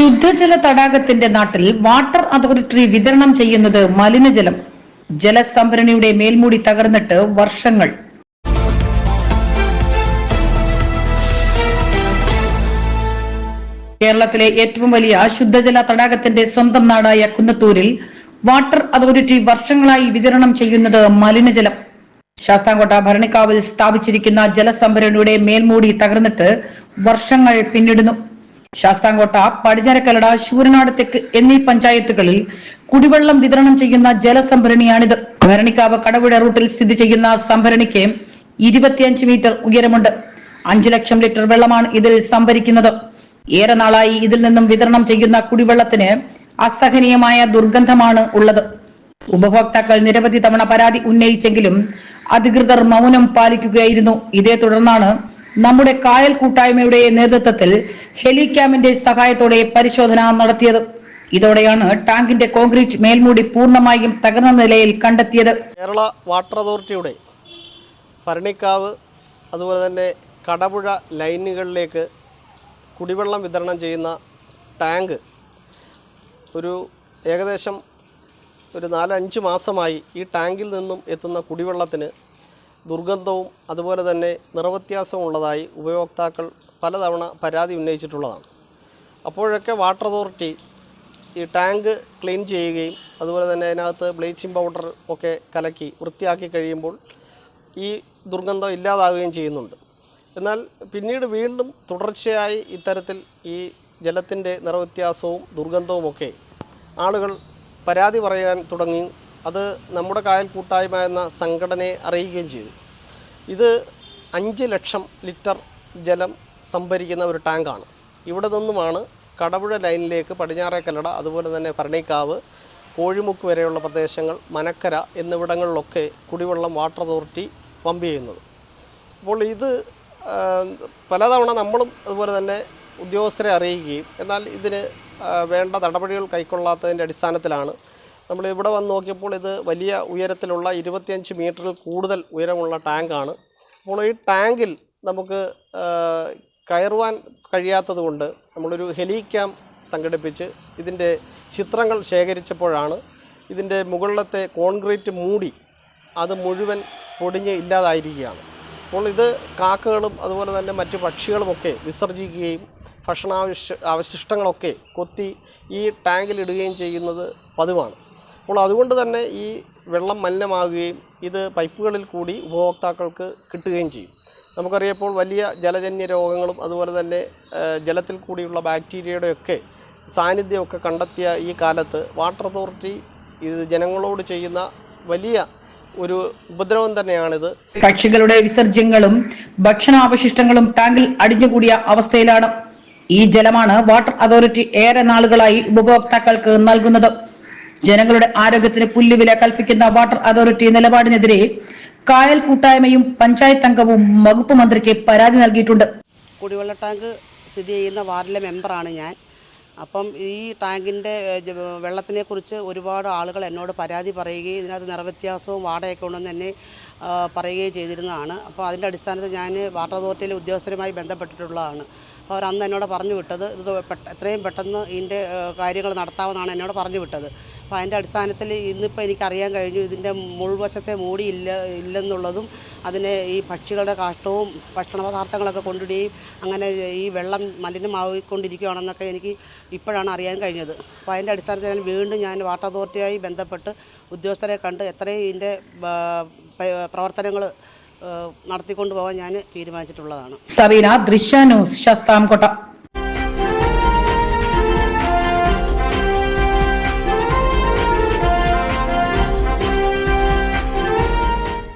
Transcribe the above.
ശുദ്ധജല തടാകത്തിന്റെ നാട്ടിൽ വാട്ടർ അതോറിറ്റി വിതരണം ചെയ്യുന്നത് മലിനജലം. ജലസംഭരണിയുടെ മേൽമൂടി തകർന്നിട്ട് വർഷങ്ങൾ. കേരളത്തിലെ ഏറ്റവും വലിയ ശുദ്ധജല തടാകത്തിന്റെ സ്വന്തം നാടായ കുന്നത്തൂരിൽ വാട്ടർ അതോറിറ്റി വർഷങ്ങളായി വിതരണം ചെയ്യുന്നത് മലിനജലം. ശാസ്താംകോട്ട ഭരണിക്കാവിൽ സ്ഥാപിച്ചിരിക്കുന്ന ജലസംഭരണിയുടെ മേൽമൂടി തകർന്നിട്ട് വർഷങ്ങൾ പിന്നിടുന്നു. ശാസ്താംകോട്ട പടിഞ്ഞരക്കലട ശൂരനാട് തെക്ക് എന്നീ പഞ്ചായത്തുകളിൽ കുടിവെള്ളം വിതരണം ചെയ്യുന്ന ജലസംഭരണിയാണിത്. ഭരണിക്കാവ് കടവിട റൂട്ടിൽ സ്ഥിതി ചെയ്യുന്ന സംഭരണിക്ക് ഇരുപത്തിയഞ്ച് മീറ്റർ ഉയരമുണ്ട്. അഞ്ചു ലക്ഷം ലിറ്റർ വെള്ളമാണ് ഇതിൽ സംഭരിക്കുന്നത്. ഏറെ നാളായി ഇതിൽ നിന്നും വിതരണം ചെയ്യുന്ന കുടിവെള്ളത്തിന് അസഹനീയമായ ദുർഗന്ധമാണ് ഉള്ളത്. ഉപഭോക്താക്കൾ നിരവധി തവണ പരാതി ഉന്നയിച്ചെങ്കിലും അധികൃതർ മൗനം പാലിക്കുകയായിരുന്നു. ഇതേ തുടർന്നാണ് നമ്മുടെ കായൽ കൂട്ടായ്മയുടെ നേതൃത്വത്തിൽ ഹെലിക്യാമിന്റെ സഹായത്തോടെ പരിശോധന നടത്തിയത്. ഇതോടെയാണ് ടാങ്കിന്റെ കോൺക്രീറ്റ് മേൽമൂടി പൂർണമായും തകർന്ന നിലയിൽ കണ്ടെത്തിയത്. കേരള വാട്ടർ അതോറിറ്റിയുടെ ഭരണിക്കാവ് അതുപോലെ തന്നെ കടപുഴ ലൈനുകളിലേക്ക് കുടിവെള്ളം വിതരണം ചെയ്യുന്ന ടാങ്ക് ഒരു ഏകദേശം ഒരു നാലഞ്ച് മാസമായി ഈ ടാങ്കിൽ നിന്നും എത്തുന്ന കുടിവെള്ളത്തിന് ദുർഗന്ധവും അതുപോലെ തന്നെ നിറവ്യത്യാസവും ഉള്ളതായി ഉപയോക്താക്കൾ പലതവണ പരാതി ഉന്നയിച്ചിട്ടുള്ളതാണ്. അപ്പോഴൊക്കെ വാട്ടർ അതോറിറ്റി ഈ ടാങ്ക് ക്ലീൻ ചെയ്യുകയും അതുപോലെ തന്നെ അതിനകത്ത് ബ്ലീച്ചിങ് പൗഡർ ഒക്കെ കലക്കി വൃത്തിയാക്കി കഴിയുമ്പോൾ ഈ ദുർഗന്ധം ഇല്ലാതാവുകയും ചെയ്യുന്നുണ്ട്. എന്നാൽ പിന്നീട് വീണ്ടും തുടർച്ചയായി ഇത്തരത്തിൽ ഈ ജലത്തിന്റെ നിറവ്യത്യാസവും ദുർഗന്ധവും ഒക്കെ ആളുകൾ പരാതി പറയാൻ തുടങ്ങി. അത് നമ്മുടെ കായൽ കൂട്ടായ്മ എന്ന സംഘടനയെ അറിയിക്കുകയും ചെയ്തു. ഇത് അഞ്ച് ലക്ഷം ലിറ്റർ ജലം സംഭരിക്കുന്ന ഒരു ടാങ്കാണ്. ഇവിടെ നിന്നുമാണ് കടപുഴ ലൈനിലേക്ക് പടിഞ്ഞാറേക്കല്ലട അതുപോലെ തന്നെ ഭരണിക്കാവ് കോഴിമുക്ക് വരെയുള്ള പ്രദേശങ്ങൾ മനക്കര എന്നിവിടങ്ങളിലൊക്കെ കുടിവെള്ളം വാട്ടർ അതോറിറ്റി പമ്പ് ചെയ്യുന്നത്. അപ്പോൾ ഇത് പലതവണ നമ്മളും അതുപോലെ തന്നെ ഉദ്യോഗസ്ഥരെ അറിയിക്കുകയും എന്നാൽ ഇതിന് വേണ്ട നടപടികൾ കൈക്കൊള്ളാത്തതിന്റെ അടിസ്ഥാനത്തിലാണ് നമ്മൾ ഇവിടെ വന്ന് നോക്കിയപ്പോൾ ഇത് വലിയ ഉയരത്തിലുള്ള ഇരുപത്തിയഞ്ച് മീറ്ററിൽ കൂടുതൽ ഉയരമുള്ള ടാങ്കാണ്. അപ്പോൾ ഈ ടാങ്കിൽ നമുക്ക് കയറുവാൻ കഴിയാത്തത് കൊണ്ട് നമ്മളൊരു ഹെലിക്യാം സംഘടിപ്പിച്ച് ഇതിന്റെ ചിത്രങ്ങൾ ശേഖരിച്ചപ്പോഴാണ് ഇതിന്റെ മുകളിലത്തെ കോൺക്രീറ്റ് മൂടി അത് മുഴുവൻ പൊടിഞ്ഞ് ഇല്ലാതായിരിക്കുകയാണ്. അപ്പോൾ ഇത് കാക്കകളും അതുപോലെ തന്നെ മറ്റ് പക്ഷികളുമൊക്കെ വിസർജിക്കുകയും ഭക്ഷണാവശ്യ അവശിഷ്ടങ്ങളൊക്കെ കൊത്തി ഈ ടാങ്കിലിടുകയും ചെയ്യുന്നത് പതിവാണ്. അപ്പോൾ അതുകൊണ്ട് തന്നെ ഈ വെള്ളം മലിനമാകുകയും ഇത് പൈപ്പുകളിൽ കൂടി ഉപഭോക്താക്കൾക്ക് കിട്ടുകയും ചെയ്യും. നമുക്കറിയാം ഇപ്പോൾ വലിയ ജലജന്യ രോഗങ്ങളും അതുപോലെ തന്നെ ജലത്തിൽ കൂടിയുള്ള ബാക്ടീരിയയുടെയൊക്കെ സാന്നിധ്യമൊക്കെ കണ്ടെത്തിയ ഈ കാലത്ത് വാട്ടർ അതോറിറ്റി ഇത് ജനങ്ങളോട് ചെയ്യുന്ന വലിയ ഒരു ഉപദ്രവം തന്നെയാണിത്. പക്ഷികളുടെ വിസർജ്യങ്ങളും ഭക്ഷണാവശിഷ്ടങ്ങളും ടാങ്കിൽ അടിഞ്ഞുകൂടിയ അവസ്ഥയിലാണ് ഈ ജലമാണ് വാട്ടർ അതോറിറ്റി ഏറെ നാളുകളായി ഉപഭോക്താക്കൾക്ക് നൽകുന്നത്. ജനങ്ങളുടെ ആരോഗ്യത്തിന് പുല്ലുവില കൽപ്പിക്കുന്ന വാട്ടർ അതോറിറ്റി നിലപാടിനെതിരെ കായൽ കൂട്ടായ്മയും പഞ്ചായത്ത് അംഗവും വകുപ്പ് മന്ത്രിക്ക് പരാതി നൽകിയിട്ടുണ്ട്. കുടിവെള്ള ടാങ്ക് സ്ഥിതി ചെയ്യുന്ന വാർഡിലെ മെമ്പറാണ് ഞാൻ. അപ്പം ഈ ടാങ്കിന്റെ വെള്ളത്തിനെ കുറിച്ച് ഒരുപാട് ആളുകൾ എന്നോട് പരാതി പറയുകയും ഇതിനകത്ത് നിറവ്യത്യാസവും വാടകയൊക്കെ ഉണ്ടെന്ന് എന്നെ ആ, പറയുകയും ചെയ്തിരുന്നതാണ്. അപ്പോൾ അതിന്റെ അടിസ്ഥാനത്തിൽ ഞാൻ വാട്ടർ അതോറിറ്റിയിലെ ഉദ്യോഗസ്ഥരുമായി ബന്ധപ്പെട്ടിട്ടുള്ളതാണ്. അപ്പോൾ അവർ അന്ന് എന്നോട് പറഞ്ഞു വിട്ടത് ഇത് എത്രയും പെട്ടെന്ന് ഇതിന്റെ കാര്യങ്ങൾ നടത്താമെന്നാണ് എന്നോട് പറഞ്ഞു വിട്ടത്. അപ്പോൾ അതിന്റെ അടിസ്ഥാനത്തിൽ ഇന്നിപ്പോൾ എനിക്കറിയാൻ കഴിഞ്ഞു ഇതിന്റെ മുൾവശത്തെ മൂടി ഇല്ല ഇല്ലെന്നുള്ളതും അതിനെ ഈ പക്ഷികളുടെ കാഷ്ടവും ഭക്ഷണ പദാർത്ഥങ്ങളൊക്കെ കൊണ്ടിടുകയും അങ്ങനെ ഈ വെള്ളം മലിനമായിക്കൊണ്ടിരിക്കുകയാണെന്നൊക്കെ എനിക്ക് ഇപ്പോഴാണ് അറിയാൻ കഴിഞ്ഞത്. അപ്പോൾ അതിന്റെ അടിസ്ഥാനത്തിൽ ഞാൻ വീണ്ടും ഞാൻ വാട്ടർ അതോറിറ്റിയായി ബന്ധപ്പെട്ട് ഉദ്യോഗസ്ഥരെ കണ്ട് എത്രയും ഇതിന്റെ പ്രവർത്തനങ്ങൾ നടത്തിക്കൊണ്ടു പോകാൻ ഞാൻ തീരുമാനിച്ചിട്ടുള്ളതാണ്. സബീന ദൃശ്യ ന്യൂസ് ശാസ്താംകോട്ട.